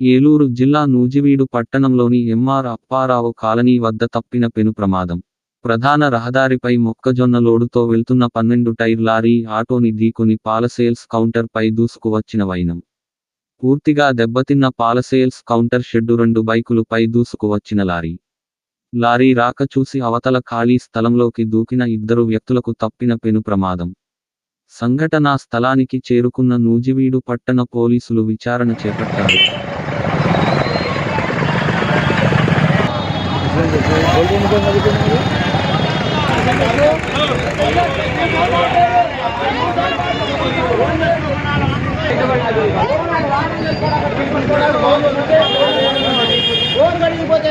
ఏలూరు జిల్లా నూజివీడు పట్టణంలోని MR Apparao colony వద్ద తప్పిన పెను ప్రమాదం. ప్రధాన రహదారిపై మొక్కజొన్న లోడుతో వెళ్తున్న పన్నెండు టైర్ లారీ ఆటోని ఢీకొని పాలసేల్స్ కౌంటర్పై కౌంటర్ పై దూసుకువచ్చిన వైనం. పూర్తిగా దెబ్బతిన్న పాలసేల్స్ కౌంటర్ షెడ్డు రెండు బైకులు పై దూసుకువచ్చిన లారీ. లారీ రాక చూసి అవతల ఖాళీ స్థలంలోకి దూకిన ఇద్దరు వ్యక్తులకు తప్పిన పెను ప్రమాదం. సంఘటనా స్థలానికి చేరుకున్న నూజివీడు పట్టణ పోలీసులు విచారణ చేపట్టారు. போச்சு